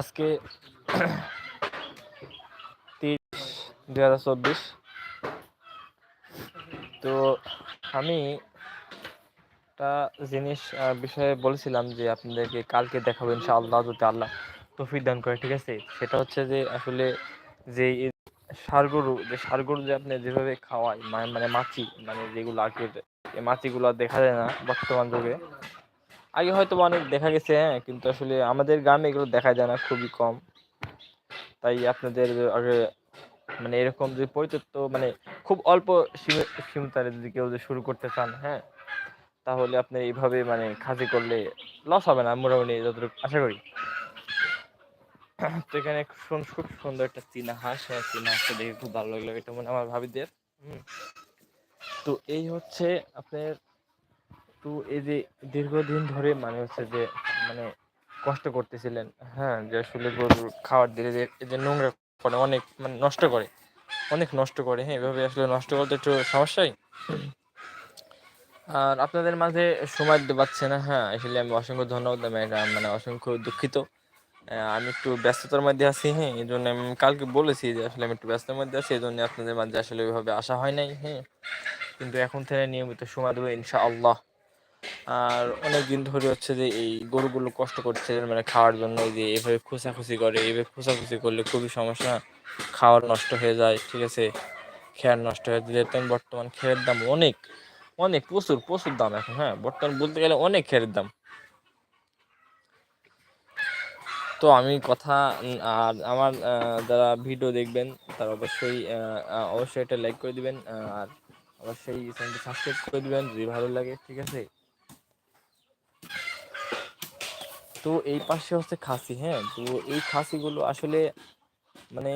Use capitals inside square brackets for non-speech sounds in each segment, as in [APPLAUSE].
আজকে তিরিশ দুই হাজার চব্বিশ। তো আমি একটা জিনিস বিষয়ে বলেছিলাম যে আপনাদেরকে কালকে দেখাবো ইনশাআল্লাহ, যদি আল্লাহ তৌফিক দান করে, ঠিক আছে? সেটা হচ্ছে যে আসলে যে এই ষাঁড় গরু যে ষাঁড় গরু যে আপনি যেভাবে খাওয়ায় মানে মাছি মানে যেগুলো আগে মাছিগুলো দেখা যায় না বর্তমান যুগে। আগে হয়তো অনেক দেখা গেছে হ্যাঁ কিন্তু আসলে আমাদের গ্রামে এগুলো দেখা যায় না খুবই কম। তাই আপনাদের আগে মানে এরকম যে পরিতত্ত্ব মানে খুব অল্প সীমি- সীমিতারে যদি কেউ যে শুরু করতে চান হ্যাঁ তাহলে আপনি এইভাবে মানে খাসি করলে লস হবে না মোটামুটি যতটুকু আশা করি। তো এখানে খুব সুন্দর একটা চীনা হাঁস হ্যাঁ, চীনা হাঁসটা দেখে খুব ভালো লাগল এটা মনে আমার ভাবিদের। হুম। তো এই হচ্ছে আপনার তো এই যে দীর্ঘদিন ধরে মানে হচ্ছে যে মানে কষ্ট করতেছিলেন হ্যাঁ যে আসলে গরুর খাবার দিলে যে, এই যে নোংরা করে অনেক মানে নষ্ট করে, অনেক নষ্ট করে হ্যাঁ এভাবে আসলে নষ্ট করতে একটু সমস্যাই। আর আপনাদের মাঝে সময় দিতে পারছে না হ্যাঁ আসলে আমি অসংখ্য ধন্যবাদ, আমি এটা মানে অসংখ্য দুঃখিত। আমি একটু ব্যস্ততার মধ্যে আছি হ্যাঁ এই জন্য আমি কালকে বলেছি যে আসলে আমি একটু ব্যস্ততার মধ্যে আছি, এই জন্য আপনাদের মাঝে আসলে ওইভাবে আসা হয় নাই হ্যাঁ। কিন্তু এখন থেকে নিয়মিত সময় দেবো, ইনশাআল্লাহ। আর অনেক দিন ধরে হচ্ছে যে এই গরুগুলো কষ্ট করছে মানে খাওয়ার জন্য এই যে এভাবে খোসাখুসি করে এইভাবে খোসাখুসি করলে খুবই সমস্যা। খাওয়ার নষ্ট হয়ে যায়, ঠিক আছে? খেয়ার নষ্ট হয়ে যায়। যেহেতু বর্তমান খেয়ের দাম অনেক অনেক, প্রচুর প্রচুর দাম এখন হ্যাঁ? বর্তমান বলতে গেলে অনেক খেয়ের দাম। তো আমি কথা, আর আমার যারা ভিডিও দেখবেন, তারা অবশ্যই অবশ্যই এটা লাইক করে দিবেন, আর অবশ্যই চ্যানেলটি সাবস্ক্রাইব করে দিবেন, যদি ভালো লাগে, ঠিক আছে? তো এই পাশে হচ্ছে খাসি হ্যাঁ? তো এই খাসিগুলো আসলে মানে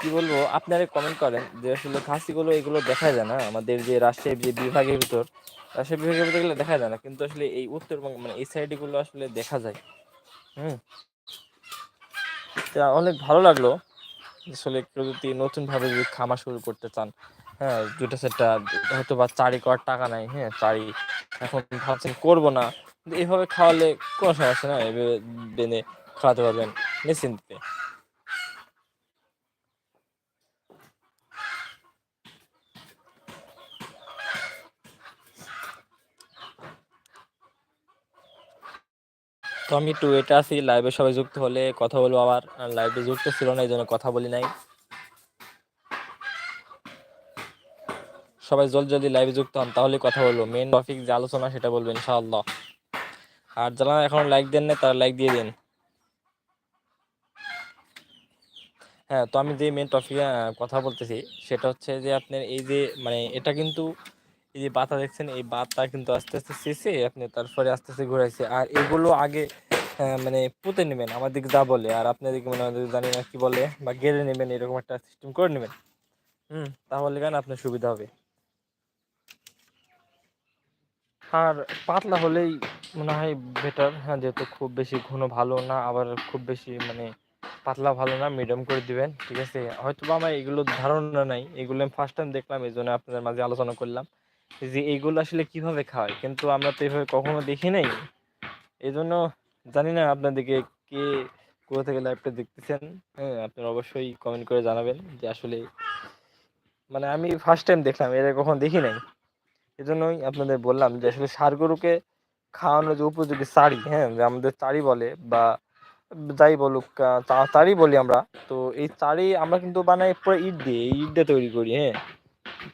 কি বলব, আপনারা কমেন্ট করেন যে আসলে খাসিগুলো এগুলো দেখা যায় না। আমাদের যে রাজশাহী যে বিভাগের ভিতর রাজশাহী বিভাগের ভিতর এগুলো দেখা যায় না। কিন্তু আসলে এই উত্তরবঙ্গ মানে এই সাইডে গুলো আসলে দেখা যায়। হুম? তা অনেক ভালো লাগল আসলে কেউ যদি নতুন ভাবে যদি খামার শুরু করতে চান হ্যাঁ? দুটা সেটটা হয়তো বা চারি করার টাকা নাই হ্যাঁ? চারি এখন ভাবছেন করব না। এইভাবে খাওয়ালে কোনো সমস্যা নাই, এভাবে বেনে খাওয়াতে পারবেন নিশ্চিন্তে। তো আমি একটু এটা আছি লাইভে সবাই যুক্ত হলে কথা বলব আবার। লাইভে যুক্ত ছিল না এই জন্য কথা বলি নাই। সবাই জলদি জলদি লাইভে যুক্ত হন, তাহলে কথা বলব। মেন টপিক যে আলোচনা, সেটা বলব ইনশাআল্লাহ। আর যারা এখন লাইক দেন না তারা লাইক দিয়ে দিন। হ্যাঁ তো আমি যে মেন টপিকে কথা বলতেছি, সেটা হচ্ছে যে আপনার এই যে মানে এটা কিন্তু এই যে বাতা দেখছেন, এই বাতা কিন্তু আস্তে আস্তে শেষে আপনি তারপরে আস্তে আস্তে ঘুরাইছে। আর এগুলো আগে মানে পুঁতে নেবেন, আমাদেরকে যা বলে, আর আপনাদেরকে মানে আমাদের জানি না কি বলে, বা গেড়ে নেবেন, এরকম একটা সিস্টেম করে নেবেন। হুম, তাহলে কেন আপনার সুবিধা হবে? আর পাতলা হলেই মনে হয় বেটার হ্যাঁ যেহেতু খুব বেশি ঘন ভালো না, আবার খুব বেশি মানে পাতলা ভালো না মিডিয়াম করে দিবেন, ঠিক আছে? হয়তো বা আমার এগুলো ধারণা নাই, এগুলো আমি ফার্স্ট টাইম দেখলাম, এই জন্য আপনাদের মাঝে আলোচনা করলাম যে এইগুলো আসলে কীভাবে খাওয়ায়? কিন্তু আমরা তো এইভাবে কখনো দেখি নাই। এই জন্য জানি না আপনাদেরকে কে কোথা থেকে লাইভটা দেখতেছেন হ্যাঁ আপনারা অবশ্যই কমেন্ট করে জানাবেন যে আসলে মানে আমি ফার্স্ট টাইম দেখলাম আগে কখনো দেখি নাই। এজন্যই আপনাদের বললাম যে আসলে ষাঁড় গরুকে খাওয়ানোর যে উপযোগী চারি হ্যাঁ যে আমাদের চারি বলে বা যাই বলুক আহ, তা- চারি বলি আমরা তো এই চারি আমরা কিন্তু বানাই পুরো ইট দিয়ে ইট দিয়ে তৈরি করি হ্যাঁ।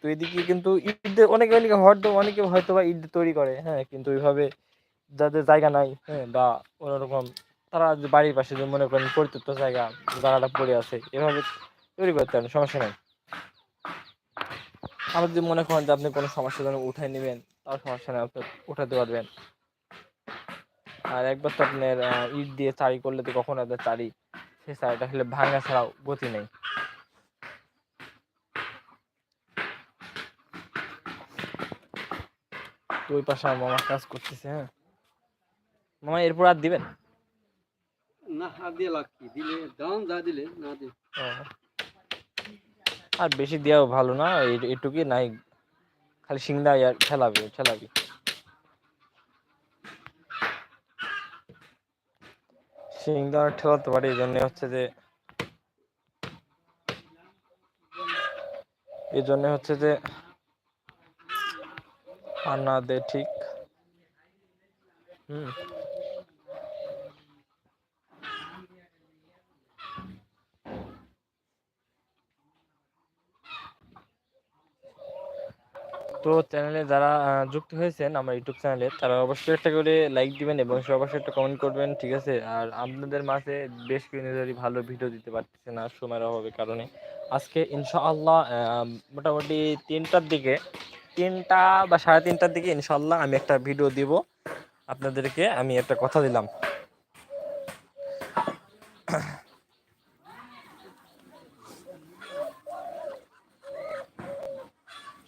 তো এদিকে কিন্তু ইট দিয়ে অনেকে অনেকে হয়তো অনেকে হয়তো বা ইট তৈরি করে হ্যাঁ কিন্তু ওইভাবে যাদের জায়গা নাই হ্যাঁ বা অন্যরকম তারা বাড়ির পাশে যে মনে করেন পরিত্যক্ত জায়গা জায়গাটা পড়ে আছে এভাবে তৈরি করতে পারেন সমস্যা নেই। আবার যদি মনে করেন যে আপনি কোনো সমস্যার জন্য উঠাই নেবেন তাও সমস্যা নেই আপনি উঠাতে পারবেন। আর একবার তো আপনার ইট দিয়ে চারি করলে তো কখনো আপনার চারি সেই চারিটা আসলে ভাঙা ছাড়াও গতি নেই। তো ওই পাশে আমার মামা কাজ করতেছে হ্যাঁ। মামা এরপর আর দিবেন? না হাত দিয়ে লাগ কি? দিলে দাম যা দিলে না দিলে। আর বেশি দেওয়া ভালো না এইটুকুই নাই। খালি সিংদা আর ঠেলাবি ঠেলাবি সিংদার ঠেলাতে পারি, এই জন্য হচ্ছে যে, এই জন্য হচ্ছে যে, আর না দে ঠিক। হুম। তো চ্যানেলে যারা যুক্ত হয়েছেন আমার ইউটিউব চ্যানেলে তারা অবশ্যই একটা করে লাইক দিবেন এবং সে অবশ্যই একটা কমেন্ট করবেন, ঠিক আছে? আর আপনাদের মাঝে বেশ কিছুদিন ধরে ভালো ভিডিও দিতে পারতেছে না, সময়ের অভাবের কারণে। আজকে ইনশাআল্লাহ মোটামুটি তিনটার দিকে, তিনটা বা সাড়ে তিনটার দিকে ইনশাআল্লাহ আমি একটা ভিডিও দিব। আপনাদেরকে আমি একটা কথা দিলাম।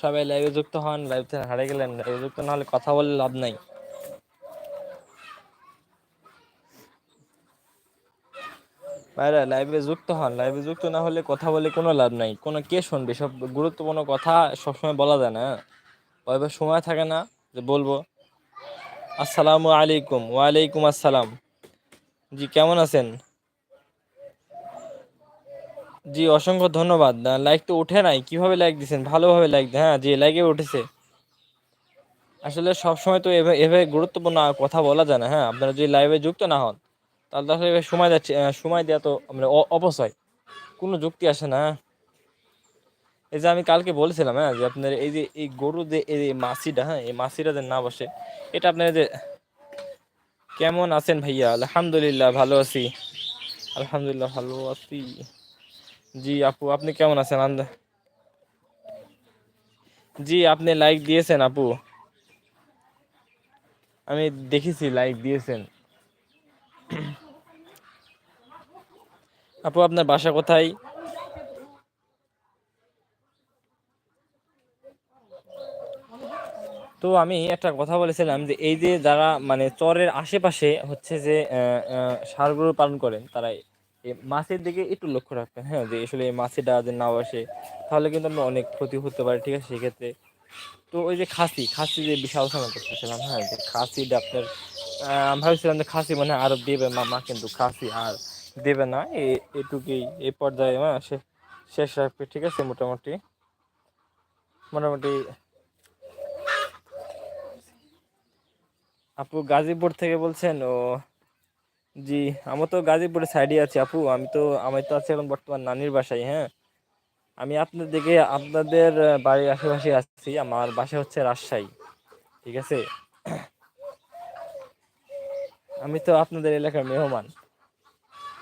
সবাই লাইভে যুক্ত হন লাইভ থেকে হারে গেলেন লাইভে যুক্ত না হলে কথা বলে লাভ নাই। ভাইরা লাইভে যুক্ত হন লাইভে যুক্ত না হলে কথা বলে কোনো লাভ নাই। কোনো কে শুনবে? সব গুরুত্বপূর্ণ কথা সবসময় বলা যায় না ওইভাবে সময় থাকে না, যে বলব। আসসালামু আলাইকুম, ওয়ালাইকুম আসসালাম। জি, কেমন আছেন? জি, অসংখ্য ধন্যবাদ। লাইক তো উঠে নাই। কীভাবে লাইক দিছেন? ভালোভাবে লাইক হ্যাঁ জি লাইকে উঠেছে। আসলে সব সময় তো এভাবে গুরুত্বপূর্ণ কথা বলা যায় না। হ্যাঁ আপনারা যদি লাইভে যুক্ত না হন, তাহলে তো আসলে সময় যাচ্ছে সময় দেওয়া তো মানে অপচয়। কোনো যুক্তি আসে না? এই যে আমি কালকে বলেছিলাম হ্যাঁ যে আপনার এই যে এই গরু যে এই মাসিটা হ্যাঁ এই মাসিটা যে না বসে, এটা আপনার যে কেমন আছেন ভাইয়া? আলহামদুলিল্লাহ, ভালো আছি। আলহামদুলিল্লাহ, ভালো আছি। জি, আপু, আপনি কেমন আছেন? আন্দা, জি, আপনি লাইক দিয়েছেন, আপু। আমি দেখেছি লাইক দিয়েছেন। আপু, আপনার বাসা কোথায়? তো আমি একটা কথা বলেছিলাম যে, এই যে যারা মানে চরের আশেপাশে হচ্ছে যে গরু পালন করেন তারা এই মাছের দিকে একটু লক্ষ্য রাখবেন হ্যাঁ? যে আসলে এই মাছিটা যদি না আসে, তাহলে কিন্তু আমরা অনেক ক্ষতি হতে পারে, ঠিক আছে? সেক্ষেত্রে তো ওই যে খাসি খাসি যে বিষয় আলোচনা করতেছিলাম হ্যাঁ? যে খাসিটা আপনার আমি ভাবছিলাম যে খাসি মানে আরও দেবে মামা কিন্তু খাসি আর দেবে না এটুকুই এই পর্যায়ে হ্যাঁ? সে- শেষ রাখবে, ঠিক আছে? মোটামুটি মোটামুটি। আপু গাজীপুর থেকে বলছেন, ও জি আমি তো গাজীপুরের সাইডে আছি, আপু। আমি তো আমি তো আছি এখন বর্তমান নানির বাসায় হ্যাঁ? আমি আপনার দিকে, আপনাদের বাড়ির আশেপাশে আছি। আমার বাসা হচ্ছে রাজশাহী, ঠিক আছে? আমি তো আপনাদের এলাকার মেহমান।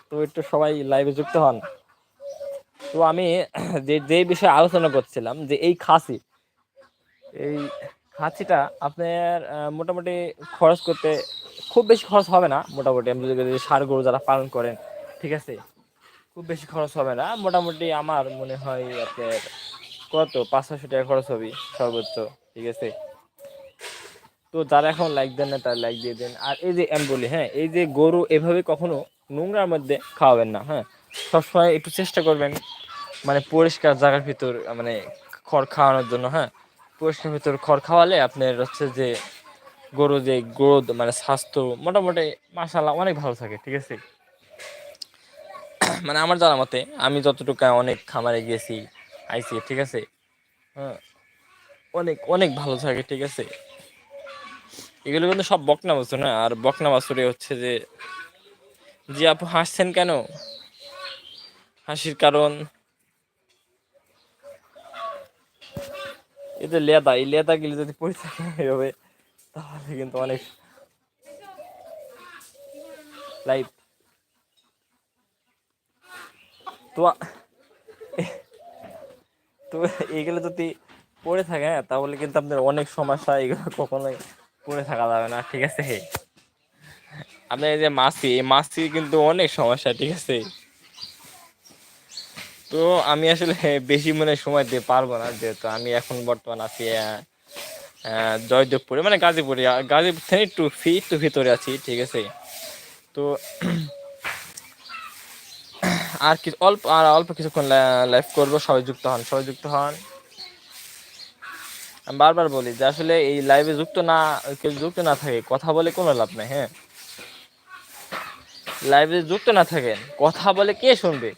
তো একটু সবাই লাইভে যুক্ত হন। তো আমি [CLEARS THROAT] যে যে বিষয়ে আলোচনা করছিলাম, যে এই খাসি, এই খাসিটা আপনার মোটামুটি খরচ করতে খুব বেশি খরচ হবে না, মোটামুটি আমি যদি সার গরু যারা পালন করেন, ঠিক আছে? খুব বেশি খরচ হবে না, মোটামুটি আমার মনে হয় আপনার কত? পাঁচ ছশো টাকা খরচ হবে সর্বোচ্চ, ঠিক আছে? তো যারা এখন লাইক দেন না, তারা লাইক দিয়ে দেন। আর এই যে আমি বলি হ্যাঁ এই যে গরু এভাবে কখনো নোংরার মধ্যে খাওয়াবেন না হ্যাঁ? সবসময় একটু চেষ্টা করবেন মানে পরিষ্কার জায়গার ভিতর মানে খড় খাওয়ানোর জন্য হ্যাঁ? পরিষ্কার ভিতর খড় খাওয়ালে আপনার হচ্ছে যে গরু যে গ্রোথ মানে স্বাস্থ্য, মোটামুটি মাসাল্লাহ অনেক ভালো থাকে, ঠিক আছে? [COUGHS] মানে আমার জানা মতে, আমি যতটুকু অনেক খামারে গেছি, আইছি, ঠিক আছে? হ্যাঁ অনেক অনেক ভালো থাকে, ঠিক আছে? এগুলো কিন্তু সব বকনা বাছুর, না? আর বকনা বাছুরে হচ্ছে যে জি আপু হাসছেন কেন? হাসির কারণ? এই যে লেদা, এই লেদা গিলে যদি থাকে এভাবে তাহলে কিন্তু অনেক লাইফ তো তো এগুলো যদি পড়ে থাকে হ্যাঁ তাহলে কিন্তু আপনার অনেক সমস্যা এগুলো কখনোই পড়ে থাকা যাবে না ঠিক আছে? আপনার এই যে মাছি এই মাছি কিন্তু অনেক সমস্যা ঠিক আছে? তো আমি আসলে বেশি মনে সময় দিতে পারব না যেহেতু আমি এখন বর্তমান আছি জয়দেবপুরে মানে গাজীপুরে গাজীপুর থেকে একটু ফি একটু ভিতরে আছি, ঠিক আছে? তো আর কি, অল্প, আর অল্প কিছুক্ষণ লাইভ করব, সবাই যুক্ত হন, সবাই যুক্ত হন। আমি বারবার বলি যে আসলে এই লাইভে যুক্ত না, কেউ যুক্ত না থাকে, কথা বলে কোনো লাভ নাই হ্যাঁ? লাইভে যুক্ত না থাকেন, কথা বলে কে শুনবে?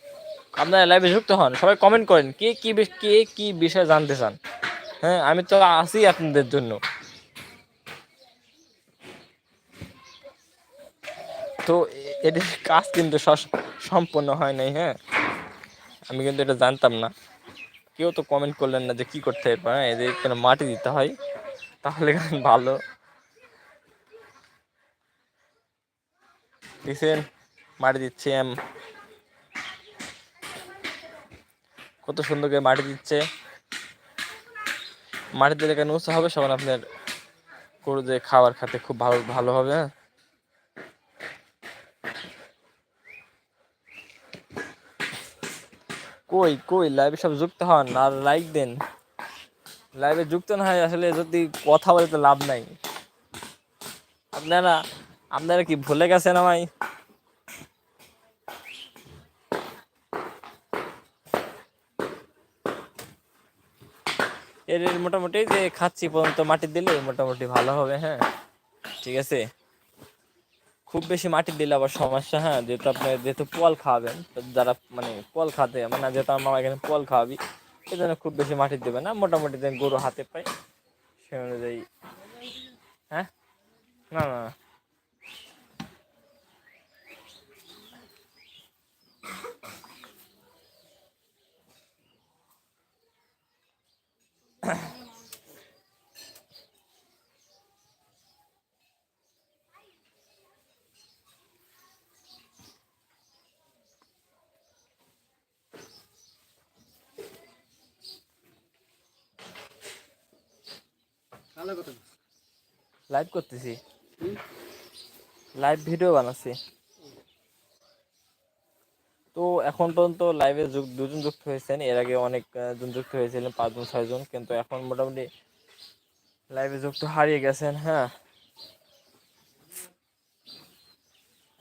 আপনারা লাইভে যুক্ত হন, সবাই কমেন্ট করেন, কে কি কে কি বিষয়ে জানতে চান? হ্যাঁ আমি তো আছি আপনাদের জন্য। তো এটির কাজ কিন্তু সম্পূর্ণ হয় নাই হ্যাঁ? আমি কিন্তু এটা জানতাম না। কেউ তো কমেন্ট করলেন না যে কি করতে হবে হ্যাঁ? এদের কেন মাটি দিতে হয়, তাহলে [LAUGHS] ভালো। দেখছেন, মাটি দিচ্ছে কত সুন্দর করে মাটি দিচ্ছে। মাটি দিলে কেন উৎসাহ হবে, সবার আপনার গরু যে খাবার খেতে খুব ভালো ভালো হবে হ্যাঁ। কই কই লাইভে সব যুক্ত হন, আর লাইক দেন। লাইভে যুক্ত না হয়, আসলে যদি কথা বলে তো লাভ নাই। আপনারা আপনারা কি ভুলে গেছেন আমায়? মোটামুটি যে খাচ্ছি পর্যন্ত মাটি দিলে মোটামুটি ভালো হবে হ্যাঁ। ঠিক আছে? খুব বেশি মাটি দিলে আবার সমস্যা হ্যাঁ যেহেতু আপনি যেহেতু পোয়াল খাওয়াবেন যারা মানে পোয়াল খাতে মানে যেহেতু আমার এখানে পোয়াল খাওয়াবি, এই জন্য খুব বেশি মাটি দেবে না। মোটামুটি যেন গরু হাতে পাই সে অনুযায়ী। হ্যাঁ? না না না। লাইভ করতেছি। লাইভ ভিডিও বানাচ্ছি। তো এখন পর্যন্ত লাইভে দুজন যুক্ত হয়েছেন। এর আগে অনেক জন যুক্ত হয়েছিলেন পাঁচজন ছয়জন কিন্তু এখন মোটামুটি লাইভে যুক্ত হারিয়ে গেছেন হ্যাঁ।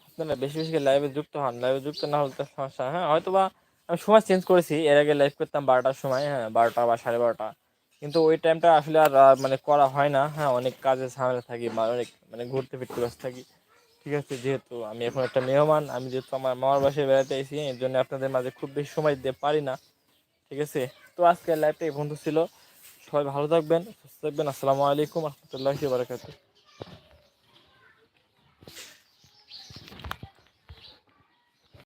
আপনারা বেশি বেশি লাইভে যুক্ত হন। লাইভে যুক্ত না হলে তো সমস্যা হ্যাঁ। হয়তো বা আমি সময় চেঞ্জ করেছি। এর আগে লাইভ করতাম বারোটার সময় হ্যাঁ বারোটা বা সাড়ে বারোটা। কিন্তু ওই টাইমটা আসলে আর মানে করা হয় না। হ্যাঁ অনেক কাজে ঝামেলা থাকি অনেক মানে ঘুরতে ফিরতে ব্যস্ত থাকি। ঠিক আছে, যেহেতু আমি এখন একটা মেহমান, আমি যেহেতু আমার মামার বাসায় বেড়াতে এসেছি এর জন্য আপনাদের মাঝে খুব বেশি সময় দিতে পারি না। ঠিক আছে? তো আজকের লাইভটা এই বন্ধু ছিল। সবাই ভালো থাকবেন, সুস্থ থাকবেন। আসসালামু আলাইকুম, রহমতুল্লাহি বারাকাতুহ।